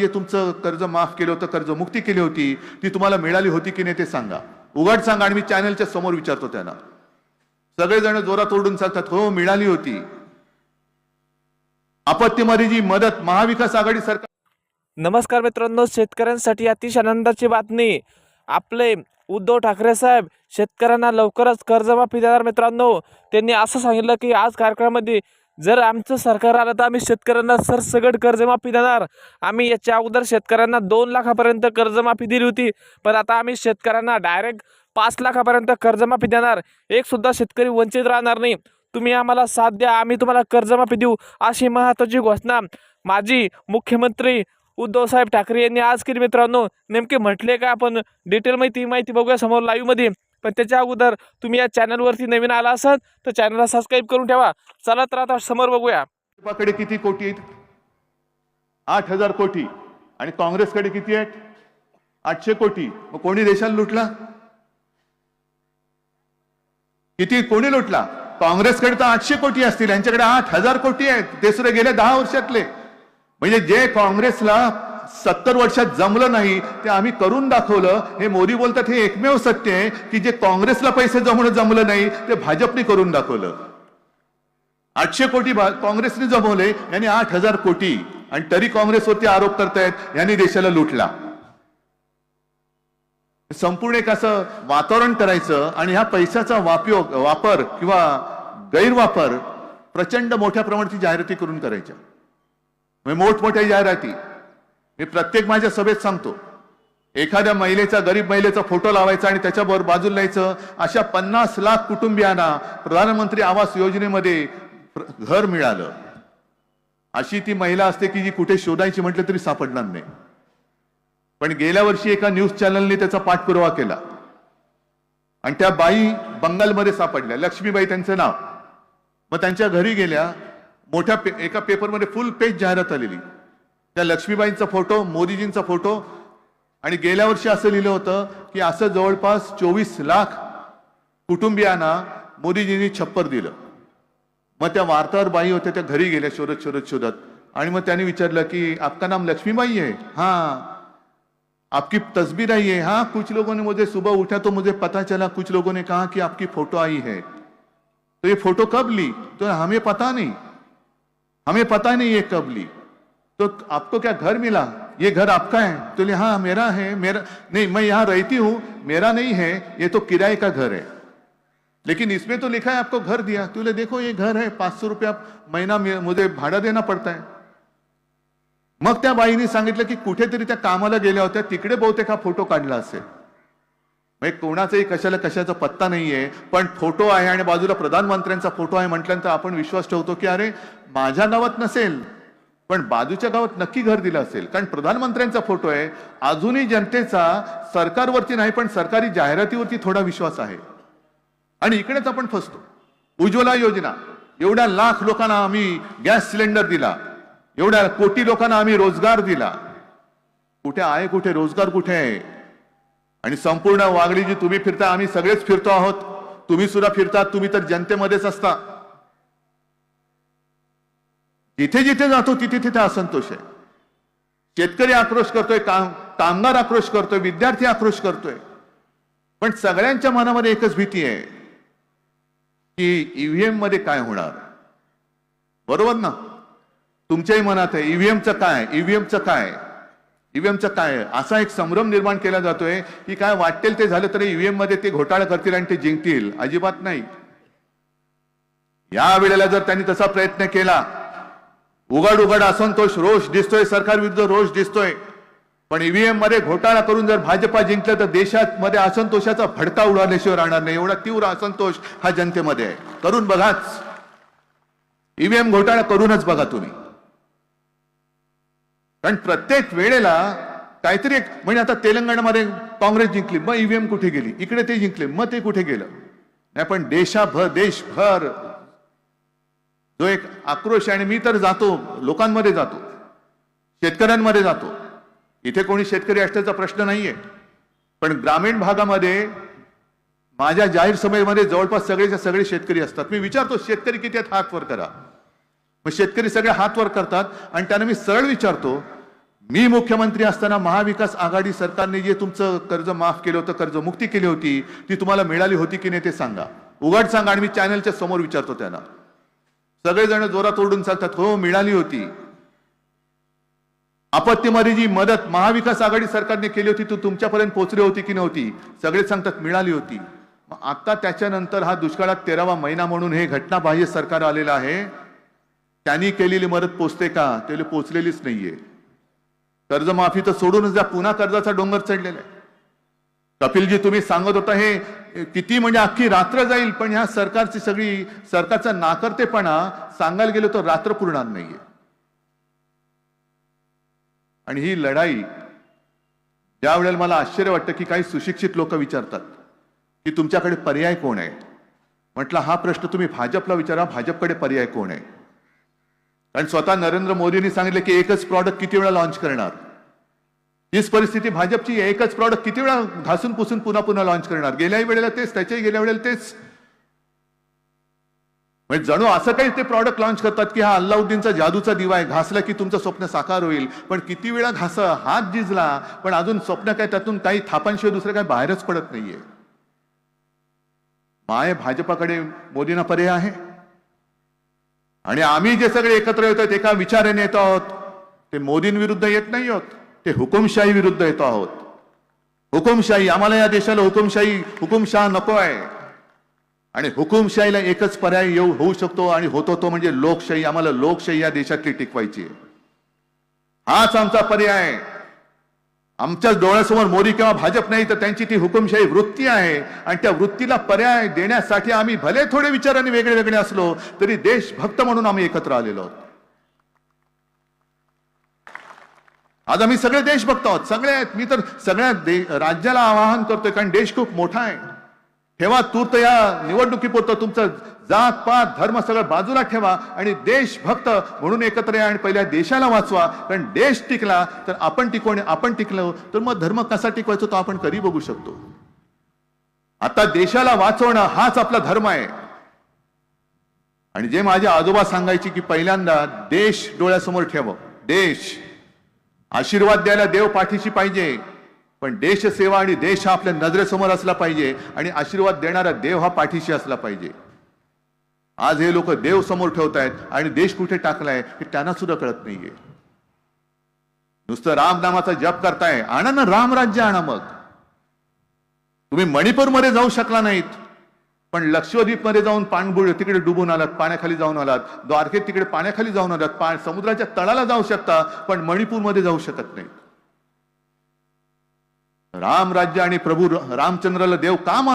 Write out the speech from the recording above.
जे तुमचं कर्ज माफ केलं होतं कर्जमुक्ती केली होती ती तुम्हाला मिळाली होती की नाही ते सांगा. उघड सांगा आणि मी चॅनलच्या समोर विचारतो त्यांना. सगळेजण जोरात ओरडून सांगतात हो मिळाली होती. आपत्तीमध्ये जी मदत महाविकास आघाडी सरकार नमस्कार मित्रांनो शेतकऱ्यांसाठी अतिशय आनंदाची बातमी. आपले उद्धव ठाकरे साहेब शेतकऱ्यांना लवकरच कर्जमाफी देणार मित्रांनो. त्यांनी असं सांगितलं की आज कार्यक्रमामध्ये जर आमचं सरकार आलं तर आम्ही शेतकऱ्यांना सरसगट कर्जमाफी देणार. आम्ही याच्या अगोदर शेतकऱ्यांना दोन लाखापर्यंत कर्जमाफी दिली होती पण आता आम्ही शेतकऱ्यांना डायरेक्ट पाच लाखापर्यंत कर्जमाफी देणार. एक सुद्धा शेतकरी वंचित राहणार नाही. तुम्ही आम्हाला साथ द्या आम्ही तुम्हाला कर्जमाफी देऊ अशी महत्त्वाची घोषणा माजी मुख्यमंत्री उद्धवसाहेब ठाकरे यांनी आज केली. मित्रांनो नेमके म्हटले का आपण? डिटेल माहिती माहिती बघूया समोर लाईव्हमध्ये पण त्याच्या अगोदर तुम्ही या चॅनलवरती नवीन आला असाल तर चॅनलला सबस्क्राईब करून ठेवा. चला तर आता समोर बघूया. भाजपाकडे किती कोटी आहेत? आठ हजार कोटी. आणि काँग्रेसकडे किती आहेत? आठशे कोटी. मग कोणी देशाला लुटला? किती? कोणी लुटला? काँग्रेसकडे तर आठशे कोटी असतील. यांच्याकडे आठ हजार कोटी आहेत. ते सुद्धा गेल्या दहा वर्षातले. म्हणजे जे काँग्रेसला सत्तर वर्षात जमलं नाही ते आम्ही करून दाखवलं. हे मोदी बोलतात हे एकमेव सत्य आहे की जे काँग्रेसला पैसे जमवणं जमलं नाही ते भाजपने करून दाखवलं. आठशे कोटी काँग्रेसने जमवले यांनी आठ हजार कोटी. आणि तरी काँग्रेसवरती आरोप करतायत यांनी देशाला लुटला. संपूर्ण एक असं वातावरण करायचं आणि ह्या पैशाचा वापयोग वापर किंवा गैरवापर प्रचंड मोठ्या प्रमाणात जाहिराती करून करायच्या. म्हणजे मोठमोठ्या जाहिराती. मी प्रत्येक माझ्या सभेत सांगतो एखाद्या महिलेचा गरीब महिलेचा फोटो लावायचा आणि त्याच्याबरोबर बाजूला न्यायचं अशा पन्नास लाख कुटुंबियांना प्रधानमंत्री आवास योजनेमध्ये घर मिळालं. अशी ती महिला असते की जी कुठे शोधायची म्हटलं तरी सापडणार नाही. पण गेल्या वर्षी एका न्यूज चॅनलने त्याचा पाठपुरावा केला. आणि त्या बाई बंगालमध्ये सापडल्या. लक्ष्मीबाई त्यांचं नाव. मग त्यांच्या घरी गेल्या. मोठ्या पे- एका पेपरमध्ये फुल पेज जाहिरात आलेली. त्या लक्ष्मीबाईंचा फोटो मोदीजींचा फोटो. आणि गेल्या वर्षी असं लिहिलं होतं की असं जवळपास चोवीस लाख कुटुंबियांना मोदीजींनी छप्पर दिलं. मग त्या वार्ताहर बाई होत्या त्या घरी गेल्या शोधत शोधत शोधत. आणि मग त्यांनी विचारलं की आपका नाम लक्ष्मीबाई आहे हा. आपकी तस्वीर आई है? हाँ कुछ लोगों ने मुझे सुबह उठा तो मुझे पता चला कुछ लोगों ने कहा कि आपकी फोटो आई है। तो ये फोटो कब ली? तो हमें पता नहीं। हमें पता नहीं ये कब ली। तो आपको क्या घर मिला? ये घर आपका है? तो बोले हाँ मेरा है मेरा नहीं मैं यहाँ रहती हूँ मेरा नहीं है ये तो किराए का घर है। लेकिन इसमें तो लिखा है आपको घर दिया। तो बोले देखो ये घर है पाच सौ रुपया महीना मुझे भाड़ा देना पड़ता है। मग त्या बाईने सांगितलं की कुठेतरी त्या कामाला गेल्या होत्या तिकडे बहुतेक हा फोटो काढला असेल. म्हणजे कोणाचाही कशाला कशाचा पत्ता नाहीये पण फोटो आहे आणि बाजूला प्रधानमंत्र्यांचा फोटो आहे म्हटल्यानंतर आपण विश्वास ठेवतो की अरे माझ्या गावात नसेल. पण बाजूच्या गावात नक्की घर दिलं असेल. कारण प्रधानमंत्र्यांचा फोटो आहे. अजूनही जनतेचा सरकारवरती नाही पण सरकारी जाहिरातीवरती थोडा विश्वास आहे. आणि इकडेच आपण फसतो. उज्ज्वला योजना. एवढ्या लाख लोकांना आम्ही गॅस सिलेंडर दिला. एवढ्या कोटी लोकांना आम्ही रोजगार दिला. कुठे आहे कुठे रोजगार कुठे आहे? आणि संपूर्ण वागडी जी तुम्ही फिरता आम्ही सगळेच फिरतो आहोत. तुम्ही सुद्धा फिरता तुम्ही तर जनतेमध्येच असता. जिथे जिथे जातो तिथे तिथे असंतोष आहे. शेतकरी आक्रोश करतोय काम कामगार आक्रोश करतोय विद्यार्थी आक्रोश करतोय. पण सगळ्यांच्या मनामध्ये एकच भीती आहे की ईव्हीएममध्ये काय होणार? बरोबर ना? तुमच्याही मनात आहे ईव्हीएमचं काय? ईव्हीएमचं काय? ईव्हीएमचं काय? असा एक संभ्रम निर्माण केला जातोय की काय वाटेल ते झालं तरी ईव्हीएममध्ये ते घोटाळा करतील आणि ते जिंकतील. अजिबात नाही. या वेळेला जर त्यांनी तसा प्रयत्न केला उघड उघड असंतोष रोष दिसतोय सरकार विरुद्ध रोष दिसतोय. पण ईव्हीएममध्ये घोटाळा करून जर भाजपा जिंकलं तर देशात मध्ये असंतोषाचा भडका उडाल्याशिवाय राहणार नाही. एवढा तीव्र असंतोष हा जनतेमध्ये आहे. करून बघाच. ईव्हीएम घोटाळा करूनच बघा तुम्ही. कारण प्रत्येक वेळेला काहीतरी एक म्हणजे आता तेलंगणामध्ये काँग्रेस जिंकली मग ईव्हीएम कुठे गेली? इकडे ते जिंकले मग ते कुठे गेलं? नाही पण देशाभर देशभर जो एक आक्रोश आणि मी तर जातो लोकांमध्ये जातो शेतकऱ्यांमध्ये जातो. इथे कोणी शेतकरी असण्याचा प्रश्न नाहीये. पण ग्रामीण भागामध्ये माझ्या जाहीर सभेमध्ये जवळपास सगळेच्या सगळे शेतकरी असतात. मी विचारतो शेतकरी किती आहेत? हात वर करा. मग शेतकरी सगळे हात वर करतात आणि त्यांना मी सरळ विचारतो मी मुख्यमंत्री असताना महाविकास आघाडी सरकारने जे तुमचं कर्ज माफ केलं होतं कर्जमुक्ती केली होती ती तुम्हाला मिळाली होती की नाही ते सांगा. उघड सांगा आणि मी चॅनलच्या समोर विचारतो त्यांना. सगळेजण जोरात ओरडून सांगतात हो मिळाली होती. आपत्तीमध्ये जी मदत महाविकास आघाडी सरकारने केली होती ती तुमच्यापर्यंत पोहोचली होती की नव्हती? सगळे सांगतात मिळाली होती. मग आता त्याच्यानंतर हा दुष्काळात तेरावा महिना म्हणून हे घटनाबाह्य सरकार आलेलं आहे. त्यांनी केलेली मदत पोचते का? त्याला पोचलेलीच नाहीये. कर्जमाफी तर सोडूनच द्या पुन्हा कर्जाचा डोंगर चढलेला आहे. कपिलजी तुम्ही सांगत होता हे किती म्हणजे अख्खी रात्र जाईल पण ह्या सरकारची सगळी सरकारचा नाकर्तेपणा सांगायला गेलो तर रात्र पुरणार नाहीये. आणि ही लढाई ज्या वेळेला मला आश्चर्य वाटतं की काही सुशिक्षित लोक विचारतात की तुमच्याकडे पर्याय कोण आहे? म्हटलं हा प्रश्न तुम्ही भाजपला विचारा भाजपकडे पर्याय कोण आहे? कारण स्वतः नरेंद्र मोदींनी सांगितले की एकच प्रॉडक्ट किती वेळा लॉन्च करणार? हीच परिस्थिती भाजपची एकच प्रॉडक्ट किती वेळा घासून पुसून पुन्हा पुन्हा लॉन्च करणार? गेल्याही वेळेला तेच त्याच्याही गेल्या वेळेला तेच. म्हणजे जणू असं काही ते प्रॉडक्ट लॉन्च करतात की हा अल्लाउद्दीनचा जादूचा दिवा आहे. घासला की तुमचं स्वप्न साकार होईल. पण किती वेळा घास हात जिजला पण अजून स्वप्न काय त्यातून काही थापांशिवाय दुसरं काही बाहेरच पडत नाहीये. माय भाजपाकडे मोदींना पर्याय आहे. आणि आम्ही जे सगळे एकत्र येतो एका विचाराने येत आहोत? ते मोदींविरुद्ध येत नाही आहोत. ते हुकुमशाही विरुद्ध येतो आहोत. हुकुमशाही आम्हाला या देशाला हुकुमशाही हुकुमशाह नको आहे. आणि हुकुमशाहीला एकच पर्याय येऊ होऊ शकतो आणि होतो तो म्हणजे लोकशाही. आम्हाला लोकशाही या देशातली टिकवायची आहे. हाच आमचा पर्याय आमच्या डोळ्यासमोर मोदी किंवा भाजप नाही तर त्यांची ती हुकुमशाही वृत्ती आहे. आणि त्या वृत्तीला पर्याय देण्यासाठी आम्ही भले थोडे विचाराने वेगळे वेगळे असलो तरी देशभक्त म्हणून आम्ही एकत्र आलेलो आहोत. आज आम्ही सगळे देशभक्त आहोत. सगळे आहेत. मी तर सगळ्या दे- राज्याला आवाहन करतोय कारण देश खूप मोठा आहे. ठेवा तूर्त या निवडणुकीपुरतं तुमचं जात पात धर्म सगळं बाजूला ठेवा आणि देशभक्त म्हणून एकत्र या आणि पहिल्या देशाला वाचवा. कारण देश टिकला तर आपण टिकू आणि आपण टिकलो तर मग धर्म कसा टिकवायचो तो आपण कधी बघू शकतो. आता देशाला वाचवणं हाच आपला धर्म आहे. आणि जे माझे आजोबा सांगायचे की पहिल्यांदा देश डोळ्यासमोर ठेवा. देश. आशीर्वाद द्यायला देव पाठीशी पाहिजे. पण देशसेवा आणि देश हा आपल्या नजरेसमोर असला पाहिजे आणि आशीर्वाद देणारा देव हा पाठीशी असला पाहिजे. आज हे लोक देव समोर ठेवतायत आणि देश कुठे टाकलाय हे त्यांना सुद्धा कळत नाहीये. नुसतं राम नामाचा जप करताय आणा ना राम राज्य आणा मग. तुम्ही मणिपूरमध्ये जाऊ शकला नाहीत. पण लक्षद्वीपमध्ये जाऊन पाणबुड तिकडे डुबून आलात पाण्याखाली जाऊन आलात. द्वारकेत तिकडे पाण्याखाली जाऊन आलात. पा समुद्राच्या तळाला जाऊ शकता पण मणिपूरमध्ये जाऊ शकत नाही. राम राज्य आणि प्रभू रामचंद्राला देव का